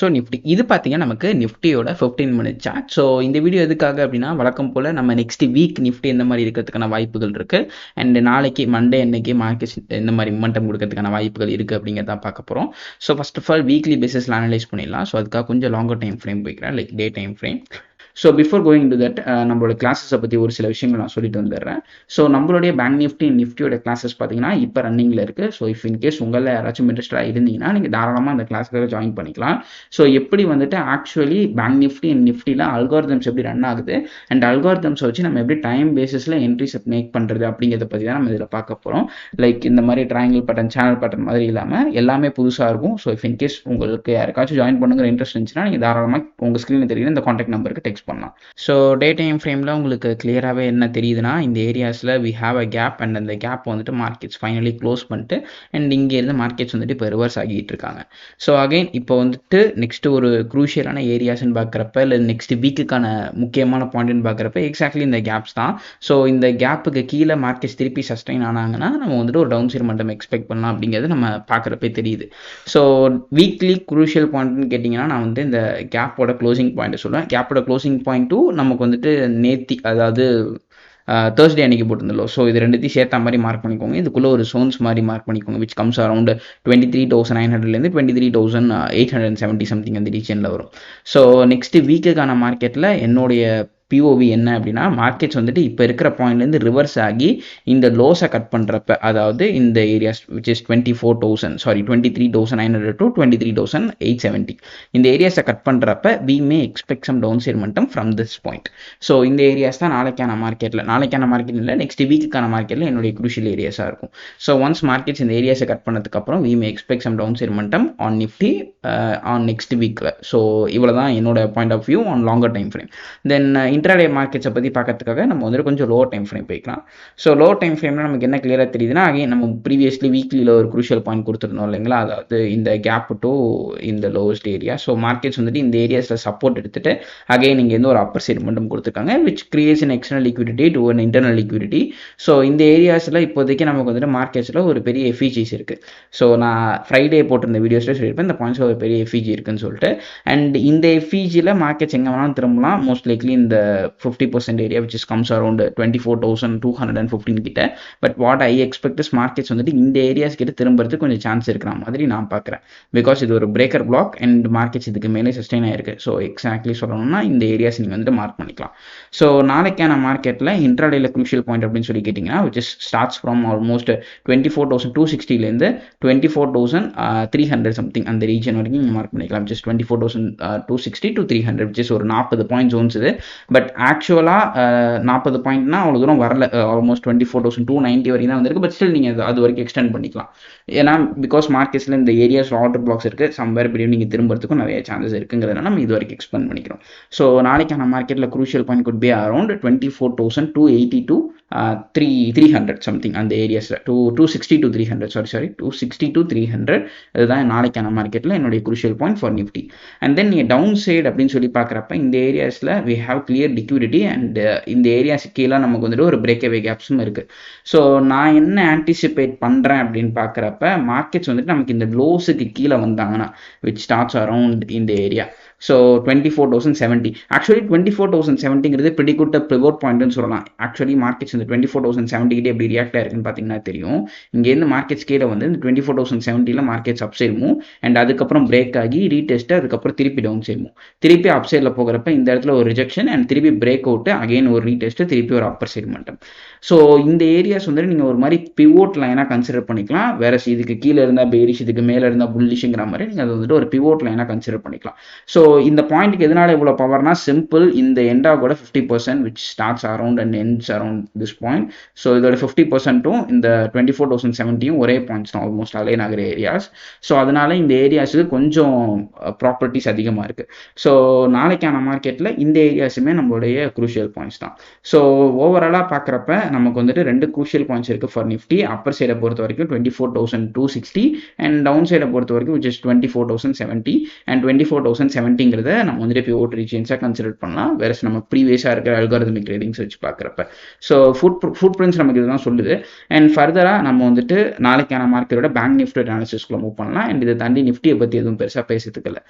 So Nifty இது பார்த்தீங்கன்னா நமக்கு நிஃப்டியோட ஃபிஃப்டீன் மினிட் சார்ட் ஸோ இந்த வீடியோ எதுக்காக அப்படின்னா வழக்கம் போல் நம்ம நெக்ஸ்ட் வீக் நிஃப்டி இந்த மாதிரி இருக்கிறதுக்கான வாய்ப்புகள் இருக்குது அண்ட் நாளைக்கு மண்டே அன்னைக்கு மார்க்கெட் இந்த மாதிரி மொமெண்டம் கொடுக்கறதுக்கான வாய்ப்புகள் இருக்குது அப்படிங்கிறத பார்க்க போகிறோம் so first of all weekly பேசிஸில் அனலைஸ் பண்ணிடலாம். ஸோ அதுக்காக கொஞ்சம் லாங்கர் டைம் ஃப்ரேம் போய்க்கிறேன். Like day time frame so before going to that நம்மளோட கிளாஸஸை பற்றி ஒரு சில விஷயங்கள் நான் சொல்லிட்டு வந்துடுறேன். ஸோ நம்மளுடைய பேங்க் நிஃப்டி நிஃப்டியோட கிளாஸஸ் பார்த்தீங்கன்னா இப்போ ரன்னிங்கில் இருக்குது ஸோ இஃப் இன்கேஸ் உங்களில் யாராச்சும் இன்ட்ரெஸ்டாக இருந்தீங்கன்னா நீங்கள் தாராளமாக அந்த கிளாஸ்க்காக ஜாயின் பண்ணிக்கலாம். ஸோ எப்படி வந்துட்டு ஆக்சுவலி பேங்க் நிஃப்டி அண்ட் நிஃப்டியில் அல்கார்தம்ஸ் எப்படி ரன் ஆகுது? அண்ட் அல்கார்தம்ஸை வச்சு நம்ம எப்படி டைம் பேசிஸில் என்ட்ரிஸ் மேக் பண்ணுறது அப்படிங்கிறத பற்றி தான் நம்ம இதில் பார்க்க போகிறோம் லைக் இந்த மாதிரி ட்ரையாங்கிள் பட்டன் சேனல் பட்டன் மாதிரி இல்லாமல் எல்லாமே புதுசாக இருக்கும். ஸோ இஃப் இன்கேஸ் உங்களுக்கு யாருக்காச்சும் ஜாயின் பண்ணுங்கிற இன்ட்ரெஸ்ட் இருந்துச்சுன்னா நீங்கள் தாராளமாக உங்கள் ஸ்க்ரீனில் தெரியுது இந்த காண்டாக்ட் நம்பருக்கு டெக்ஸ்ட் பண்ணலாம். ஸோ டே டைம் ஃப்ரேமில் உங்களுக்கு கிளியராகவே என்ன தெரியுதுன்னா இந்த ஏரியாஸில் we have a gap and அந்த கேப் வந்துட்டு மார்க்கெட்ஸ் ஃபைனலி க்ளோஸ் பண்ணிட்டு அண்ட் இங்கேருந்து மார்க்கெட்ஸ் வந்துட்டு இப்போ ரிவர்ஸ் ஆகிட்டு இருக்காங்க. ஸோ அகைன் இப்போ வந்துட்டு நெக்ஸ்ட் ஒரு குரூஷியலான ஏரியாஸ்ன்னு பார்க்குறப்ப இல்லை நெக்ஸ்ட் வீக்குக்கான முக்கியமான பாயிண்ட்னு பார்க்குறப்ப எக்ஸாக்ட்லி இந்த கேப்ஸ் தான். ஸோ இந்த கேப்புக்கு கீழே மார்க்கெட்ஸ் திருப்பி சஸ்டைன் ஆனாங்கன்னா நம்ம வந்துட்டு ஒரு டவுன் சைட் மட்டும் எக்ஸ்பெக்ட் பண்ணலாம் அப்படிங்கிறது நம்ம பார்க்குறப்பே தெரியுது. ஸோ வீக்லி குரூஷியல் பாயிண்ட்னு கேட்டிங்கன்னா நான் வந்து இந்த கேப்போட க்ளோசிங் பாயிண்ட் சொல்லுவேன் கேப்போட க்ளோசிங் பாயிண்ட் டூ நமக்கு வந்துட்டு நேத்தி அதாவது தேர்ஸ்டே அன்னைக்கு போட்டிருந்தோம் ஸோ இது ரெண்டுத்தையும் சேர்த்தா மாதிரி மார்க் பண்ணிக்கோங்க. இதுக்குள்ளே ஒரு சோன்ஸ் மாதிரி மார்க் பண்ணிக்கோங்க which comes around twenty three thousand nine ஹண்ட்ரட்லேருந்து twenty three thousand eight hundred seventy something அந்த ரீஜனில் வரும். ஸோ நெக்ஸ்ட் வீக்குக்கான மார்க்கெட்டில் என்னுடைய பிஓவி என்ன அப்படின்னா மார்க்கெட்ஸ் வந்துட்டு இப்போ இருக்கிற பாயிண்ட்லேருந்து ரிவர்ஸ் ஆகி இந்த லோஸை கட் பண்ணுறப்ப அதாவது இந்த areas which is twenty four thousand sorry twenty three thousand nine hundred to twenty three thousand eight seventy இந்த ஏரியாஸை கட் பண்ணுறப்ப we may expect some down sentiment மட்டும் ஃப்ரம் திஸ் பாயிண்ட் ஸோ இந்த ஏரியாஸ் தான் நாளைக்கான மார்க்கெட்டில் நாளைக்கான மார்க்கெட் இல்லை நெக்ஸ்ட் வீக்குக்கான மார்க்கெட்டில் என்னுடைய குரூஷியல் ஏரியாஸாக இருக்கும். ஸோ ஒன்ஸ் மார்க்கெட்ஸ் இந்த ஏரியாஸை கட் பண்ணதுக்கப்புறம் we may expect some down sentiment மட்டும் ஆன் நிஃப்டி ஆன் நெக்ஸ்ட் வீக்கில் ஸோ இவ்வளோ தான் என்னோட point of view on longer time frame then intraday மார்க்கெட்ஸை பற்றி பார்க்கறதுக்காக நம்ம வந்துட்டு கொஞ்சம் லோ டைம் ஃப்ரேம் போய்க்கலாம். ஸோ லோ டைம் ஃப்ரேமில் நமக்கு என்ன கிளியராக தெரியுதுன்னா அகைன் நம்ம ப்ரீவியஸ்லி வீக்லியில் ஒரு குரூஷியல் பாயிண்ட் கொடுத்துருந்தோம் இல்லைங்களா? அதாவது இந்த கேப் டு இந்த லோவஸ்ட் ஏரியா ஸோ மார்க்கெட்ஸ் வந்துட்டு இந்த ஏரியாஸில் சப்போர்ட் எடுத்துட்டு அகைன் நீங்கள் வந்து ஒரு அப்பர் சைடு மட்டும் கொடுத்துருக்காங்க which creates an external liquidity to an internal liquidity so இந்த ஏரியாஸில் இப்போதைக்கு நமக்கு வந்துட்டு மார்க்கெட்ஸில் ஒரு பெரிய எஃபிஜிஸ் இருக்குது ஸோ நான் ஃப்ரைடே போட்டிருந்த வீடியோஸில் சொல்லியிருப்பேன் இந்த பாயிண்ட்ஸில் ஒரு பெரிய எஃபிஜி இருக்குன்னு சொல்லிட்டு. அண்ட் இந்த எஃபிஜியில் மார்க்கெட்ஸ் எங்கே வேணாலும் திரும்பலாம். மோஸ்ட் லைக்லி இந்த fifty percent area which is comes around twenty four thousand two hundred and fifteen கிட்ட but what I expect markets வந்துட்டு இந்த ஏரியாஸ் கிட்ட திரும்புறதுக்கு கொஞ்சம் சான்ஸ் இருக்கிற மாதிரி நான் பார்க்குறேன் பிகாஸ் இது ஒரு பிரேக்கர் பிளாக் அண்ட் மார்க்கெட்ஸ் இதுக்கு மேலே சஸ்டெயின் ஆயிருக்கு. ஸோ எக்ஸாக்ட்லி சொல்லணும்னா இந்த ஏரியாஸ் நீங்கள் வந்துட்டு மார்க் பண்ணிக்கலாம். ஸோ நாளைக்கான மார்க்கெட்டில் இன்ட்ராடேல குரூஷியல் பாயிண்ட் அப்படின்னு சொல்லி கேட்டிங்கன்னா which is starts from almost twenty four thousand two சிக்ஸ்டிலேருந்து twenty four thousand three hundred something அந்த ரீஜன் வரைக்கும் நீங்கள் மார்க் பண்ணிக்கலாம். Which is twenty four thousand two sixty two three hundred which ஒரு நாற்பது பாயிண்ட் ஜோன்ஸ் இது. பட் ஆக்சுவலாக நாற்பது பாயிண்ட்னா அவ்வளோ தூரம் வரல. Almost twenty four thousand two ninety வரைக்கும் தான் வந்திருக்கு. பட் ஸ்டில் நீங்கள் அது அது வரைக்கும் எக்ஸ்டெண்ட் பண்ணிக்கலாம். ஏன்னா பிகாஸ் மார்க்கெட்ஸில் இந்த ஏரியாஸ் ஆர்டர் பிளாக்ஸ் இருக்குது சம்வேர் பிரியும் நீங்கள் திரும்புறதுக்கும் நிறைய சான்சஸ் இருக்குங்கிறத நம்ம இது வரைக்கும் எக்ஸ்பிளைன் பண்ணிக்கிறோம். ஸோ நாளைக்கான மார்க்கெட்டில் crucial point could be around twenty four thousand two eighty two three three hundred something அந்த ஏரியாஸில் two two sixty two three hundred sorry sorry two sixty two three hundred இதுதான் நாளைக்கான மார்க்கெட்டில் என்னுடைய crucial point for Nifty and then நீங்கள் down side அப்படின்னு சொல்லி பார்க்குறப்ப இந்த ஏரியாஸில் we have clear liquidity and இந்த ஏரியாஸ் கீழே நமக்கு வந்துட்டு ஒரு பிரேக் அவே கேப்ஸும் இருக்குது ஸோ நான் என்ன ஆன்டிசிபேட் பண்ணுறேன் அப்படின்னு பார்க்குறப்ப மார்க்கெட்ஸ் வந்துட்டு நமக்கு இந்த லோஸுக்கு கீழே வந்தாங்கன்னா விச் ஸ்டார்ட்ஸ் அரவுண்ட் இந்த area so twenty four thousand seventy actually twenty four thousand செவன்ட்டிங்கிறது பிடி குட்ட ப்ரிவோட் பாயிண்ட்னு சொல்லலாம். ஆக்சுவலி மார்க்கெட்ஸ் இந்த டுவெண்ட்டி ஃபோர் தௌசண்ட் செவன்ட்டிக்கிட்டே எப்படி ரியாக்ட் ஆயிருக்குன்னு பார்த்தீங்கன்னா தெரியும். இங்கேருந்து மார்க்கெட்ஸ் கீழே வந்து இந்த டுவெண்ட்டி ஃபோர் தௌசண்ட் செவன்ட்டியில் மார்க்கெட்ஸ் அப் அண்ட் அதுக்கப்புறம் பிரேக் ஆகி ரீடெஸ்ட்டு அதுக்கப்புறம் திருப்பி டவுன் சைடுமோ திருப்பி அப் சைடில் போகிறப்ப இந்த இடத்துல ஒரு ரிஜெக்ஷன் அண்ட் திருப்பி பிரேக் அவுட்டு அகைன் ஒரு ரீடெஸ்ட்டு திருப்பி ஒரு அப்பர் சைடு மட்டும். ஸோ இந்த ஏரியாஸ் வந்துட்டு நீங்கள் ஒரு மாதிரி பிவோட் லைனாக கன்சிடர் பண்ணிக்கலாம். வேற இதுக்கு கீழே இருந்தால் பேரிஷ் இதுக்கு மேலே இருந்தால் புல்லிஷுங்கிற மாதிரி நீங்கள் அது வந்துட்டு ஒரு பிவோட் லைனாக கன்சிடர் பண்ணிக்கலாம். ஸோ இந்த பாயிண்ட்டுக்கு எதனால இவ்வளோ பவர்னா சிம்பிள் இந்த எண்டாகோட fifty percent which starts around and ends around this point so இதோட ஃபிஃப்டி பர்சன்ட்டும் இந்த டுவெண்ட்டி ஃபோர் தௌசண்ட் செவன்ட்டியும் ஒரே பாயிண்ட்ஸ் தான் ஆல்மோஸ்ட் அலே நகர் ஏரியாஸ் ஸோ அதனால இந்த ஏரியாஸுக்கு கொஞ்சம் ப்ராப்பர்ட்டிஸ் அதிகமாக இருக்குது ஸோ நாளைக்கான மார்க்கெட்டில் இந்த ஏரியாஸுமே நம்மளுடைய குரூஷியல் பாயிண்ட்ஸ் தான். ஸோ ஓவராலாக பார்க்குறப்ப நமக்கு வந்துட்டு ரெண்டு குரூஷியல் பாயிண்ட்ஸ் இருக்குது ஃபார் நிஃப்டி அப்பர் சைடை பொறுத்த வரைக்கும் twenty four thousand two sixty and down சைடை பொறுத்த வரைக்கும் which is twenty four thousand seventy and twenty four thousand அப்படிங்கிறத நம்ம வந்துட்டு பிவோட் ரீஜியன்ஸாக கன்சிடர் பண்ணலாம். வேற நம்ம ப்ரீவியஸாக இருக்கிற அல்காரதமிக் ட்ரேடிங்ஸ் வச்சு பார்க்குறப்ப. ஸோ ஃபுட் ஃபுட் பிரிண்ட்ஸ் நமக்கு இதுதான் சொல்லுது. அண்ட் ஃபர்தராக நம்ம வந்துட்டு நாளைக்கான மார்க்கெட்டோட பேங்க் நிஃப்டி அனாலிசிஸ்க்குள்ள மூவ் பண்ணலாம். அண்ட் இதை தாண்டி நிஃப்டியை பற்றி எதுவும் பெருசாக பேசுறதுக்கு இல்லை.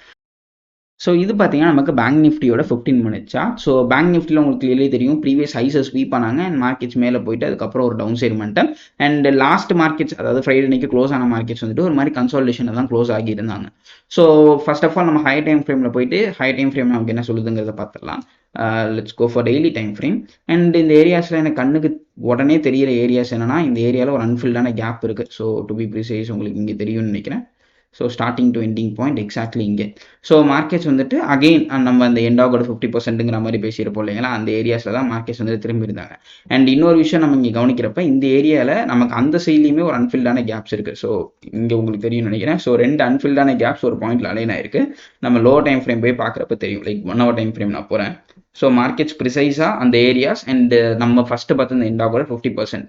ஸோ இது பார்த்தீங்கன்னா நமக்கு பேங்க் நிஃப்டியோட ஃபிஃப்டீன் மினிட்ஸா ஸோ பேங்க் நிஃப்டியில் உங்களுக்கு கிளியர்லி தெரியும். ப்ரீவியஸ் ஹைஸை ஸ்வீப் பண்ணாங்க அண்ட் மார்க்கெட்ஸ் மேலே போயிட்டு அதுக்கப்புறம் ஒரு டவுன் சைடு பண்ணிட்டேன் அண்ட் லாஸ்ட் மார்க்கெட்ஸ் அதாவது ஃப்ரைடே அன்னைக்கு க்ளோஸ் ஆன மார்க்கெட்ஸ் வந்துட்டு ஒரு மாதிரி கன்சல்டேஷனில் தான் க்ளோஸ் ஆகியிருந்தாங்க. ஸோ ஃபர்ஸ்ட் ஆஃப் ஆல் நம்ம ஹை டைம் ஃப்ரேமில் போயிட்டு ஹை டைம் ஃப்ரேம் நமக்கு என்ன சொல்லுதுங்கிறத பார்த்துடலாம் let's uh, go for daily time frame and இந்த ஏரியாஸில் எனக்கு கண்ணுக்கு உடனே தெரியிற ஏரியாஸ் என்னன்னா இந்த ஏரியாவில் ஒரு அன்ஃபில்டான கேப் இருக்குது ஸோ டு பி ப்ரிசைஸ் உங்களுக்கு இங்கே தெரியும்னு நினைக்கிறேன். So starting to ending point exactly இங்கே. ஸோ மார்க்கெட்ஸ் வந்துட்டு அகெயின் நம்ம அந்த எண்டாகோட ஃபிஃப்டி பர்சன்ட்டுங்கிற மாதிரி பேசியிருப்போம் இல்லைங்களா? அந்த ஏரியாஸில் தான் மார்க்கெட்ஸ் வந்துட்டு திரும்பி இருந்தாங்க அண்ட் இன்னொரு விஷயம் நம்ம இங்கே கவனிக்கிறப்ப இந்த ஏரியாவில் நமக்கு அந்த சைட்லேயுமே ஒரு அன்ஃபில்டான கேப்ஸ் இருக்குது ஸோ இங்கே உங்களுக்கு தெரியும் நினைக்கிறேன். ஸோ ரெண்டு அன்ஃபில்டான கேப்ஸ் ஒரு பாயிண்ட்ல அலைன் ஆயிருக்கு. நம்ம லோ டைம் ஃப்ரேம் போய் பார்க்குறப்ப தெரியும். Like one hour time frame நான் போகிறேன் ஸோ மார்க்கெட்ஸ் ப்ரிசைஸாக அந்த ஏரியாஸ் அண்ட் uh, நம்ம ஃபஸ்ட்டு பார்த்து இந்த கூட fifty percent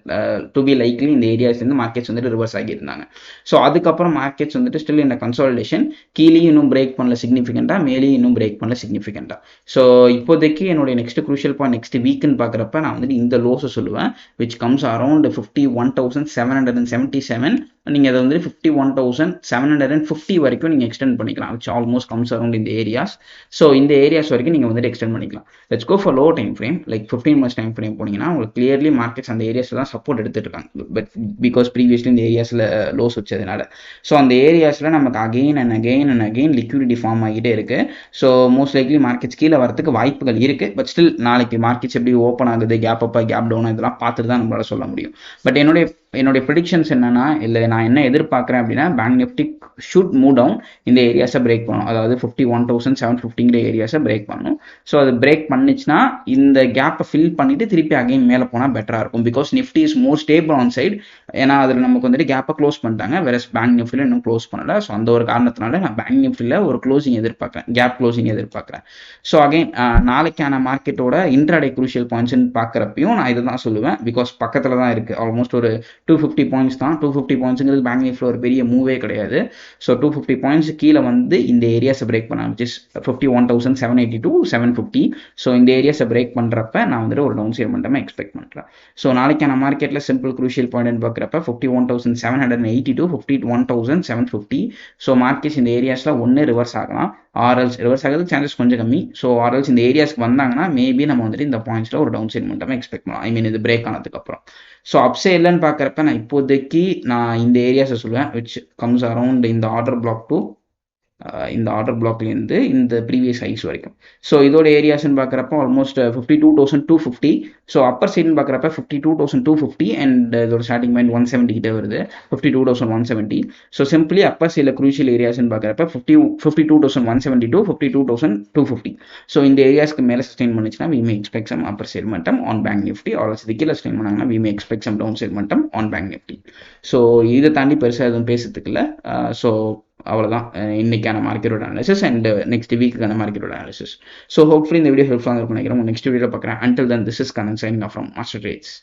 to be likely இந்த ஏரியாஸ்லேருந்து மார்க்கெட்ஸ் வந்துட்டு ரிவர்ஸ் ஆகியிருந்தாங்க. ஸோ அதுக்கப்புறம் மார்க்கெட்ஸ் வந்துட்டு ஸ்டில் இந்த கன்சால்டேஷன் கீழேயும் இன்னும் பிரேக் பண்ணல சிக்னிஃபிகண்ட்டாக மேலேயும் இன்னும் பிரேக் பண்ணல சிக்னிஃபிகண்ட்டாக ஸோ இப்போதைக்கு என்னுடைய நெக்ஸ்ட் குரூஷியல் பாயிண்ட் நெக்ஸ்ட் வீக்குன்னு பார்க்குறப்ப நான் வந்துட்டு இந்த லோஸை சொல்லுவேன் which comes around fifty one thousand seven hundred and seventy seven நீங்கள் அதை வந்து fifty one thousand seven hundred and fifty வரைக்கும் நீங்கள் எக்ஸ்டெண்ட் பண்ணிக்கலாம் விச் ஆல்மோஸ்ட் கம்ஸ் அரௌண்ட் இந்த ஏரியாஸ் ஸோ இந்த ஏரியாஸ் வரைக்கும் நீங்கள் வந்துட்டு எக்ஸ்டெண்ட் பண்ணிக்கலாம். Let's go for low time frame like fifteen months time frame போனீங்கன்னா உங்களுக்கு கிளியர்லி மார்க்கெட்ஸ் அந்த ஏரியாஸில் தான் சப்போர்ட் எடுத்துட்டு இருக்காங்க. பட் பிகாஸ் ப்ரீவியஸ்லி இந்த ஏரியாஸில் லோஸ் uh, வச்சதுனால. ஸோ அந்த ஏரியாஸில் நமக்கு again and again and again liquidity form ஆகிட்டே இருக்குது ஸோ மோஸ்ட் லைக்லி மார்க்கெட்ஸ் கீழே வரதுக்கு வாய்ப்புகள் இருக்குது பட் ஸ்டில் நாளைக்கு மார்க்கெட்ஸ் எப்படி ஓப்பன் ஆகுது கேப் அப்பா கேப் டவுன் இதெல்லாம் பார்த்துட்டு தான் நம்மளால சொல்ல முடியும். பட் என்னுடைய என்னுடைய ப்ரிடிக்ஷன்ஸ் என்னன்னா இல்லை நான் என்ன எதிர்பார்க்குறேன் அப்படின்னா bank Nifty should move down இந்த ஏரியாஸை பிரேக் பண்ணணும் அதாவது ஃபிஃப்டி ஒன் தௌசண்ட் செவன் ஃபிஃப்டிங்கிற ஏரியாஸை பிரேக் பண்ணணும் ஸோ அது பிரேக் பண்ணிச்சுன்னா இந்த கேப்பை ஃபில் பண்ணிட்டு திருப்பி அகைன் மேலே போனால் பெட்டராக இருக்கும். Because Nifty is more stable on side ஏன்னா அதில் நமக்கு வந்துட்டு கேப்பை க்ளோஸ் பண்ணிட்டாங்க. வேற பேங்க் நிஃப்டியில் இன்னும் க்ளோஸ் பண்ணல. ஸோ அந்த ஒரு காரணத்தினால நான் பேங்க் நிஃப்டியில் ஒரு க்ளோசிங் எதிர்பார்க்குறேன். கேப் க்ளோசிங் எதிர்பார்க்குறேன். ஸோ அகைன் நாளைக்கான மார்க்கெட்டோட இன்ட்ராடே குரூஷியல் பாயிண்ட்ஸ்ன்னு பார்க்குறப்பையும் நான் இதை தான் சொல்லுவேன். பிகாஸ் பக்கத்தில் தான் இருக்குது ஆல்மோஸ்ட் ஒரு டூ ஃபிஃப்டி பாயிண்ட்ஸ் தான். டூ ஃபிஃப்டி பாயிண்ட்ஸுங்கிறது பேங்க் நிஃப்டியில் ஒரு பெரிய மூவே கிடையாது. ஸோ டூ ஃபிஃப்டி பாயிண்ட்ஸ் கீழே வந்து இந்த ஏரியாஸை பிரேக் பண்ண which fifty one thousand seven eighty two seven fifty so இந்த ஏரியாஸை பிரேக் பண்ணுறப்ப நான் வந்துட்டு ஒரு டவுன் சைட் மட்டுமே எக்ஸ்பெக்ட் பண்ணுறேன் ஸோ நாளைக்கான மார்க்கெட்டில் சிம்பிள் குரூஷியல் பாயிண்ட்னு பார்க்குறப்ப fifty one thousand seven hundred eighty two fifty one thousand seven fifty so markets இந்த ஏரியாஸில் ஒன்று ரிவர்ஸ் ஆகலாம் ஆர்எல்ஸ் ரிவர்ஸ் ஆகிறது சான்சஸ் கொஞ்சம் கம்மி. ஸோ ஆர்எல்ஸ் இந்த ஏரியாஸ்க்கு வந்தாங்கன்னா மேபி நம்ம வந்துட்டு இந்த பாயிண்ட்ஸில் ஒரு டவுன் சைட் மட்டுமே எக்ஸ்பெக்ட் பண்ணலாம். ஐ மீன் இது பிரேக் ஆனதுக்கப்புறம் ஸோ அப்சைட்லன்னு பார்க்குறப்ப நான் இப்போதைக்கு நான் இந்த ஏரியாஸை சொல்லுவேன் விச் கம்ஸ் அரவுண்ட் இந்த ஆர்டர் பிளாக் டூ இந்த ஆர்டர் பிளாக்லேருந்து இந்த ப்ரீவியஸ் ஹைஸ் வரைக்கும். ஸோ இதோட ஏரியாஸ்ன்னு பார்க்குறப்ப almost fifty two thousand two fifty so upper சைடுன்னு பார்க்குறப்ப fifty two thousand two fifty and இதோட ஸ்டார்டிங் பாயிண்ட் ஒன் செவன்ட்டி கிட்ட வருது. Fifty two thousand one seventy so simply upper சைடில் குரூஷியல் ஏரியாஸ்ன்னு பார்க்குறப்ப fifty fifty two thousand one seventy two fifty two thousand two fifty so இந்த ஏரியாஸ்க்கு மேலே sustain பண்ணிச்சுன்னா we may expect some upper side மட்டும் on bank Nifty ஆல் இது கீழே சஸ்டெயின் பண்ணாங்கன்னா we may expect some down side மட்டும் ஆன் பேங்க் நிஃப்டி ஸோ இதை தாண்டி பெருசாக எதுவும் பேசுறதுக்கு இல்லை. ஸோ அவ்வளோதான் இன்னைக்கான மார்க்கெட்டோட அனாலிசிஸ் அண்ட் நெக்ஸ்ட் வீக்கான மார்க்கெட்டோட அனாலிசிஸ் ஸோ ஹோப்ஃபுல்லி இந்த வீடியோ ஹெல்ப்ஃபுல்லாக இருக்கும் நினைக்கிறேன். நெக்ஸ்ட் வீடியோ பார்க்குறேன். Until then this is Kanan signing from master rates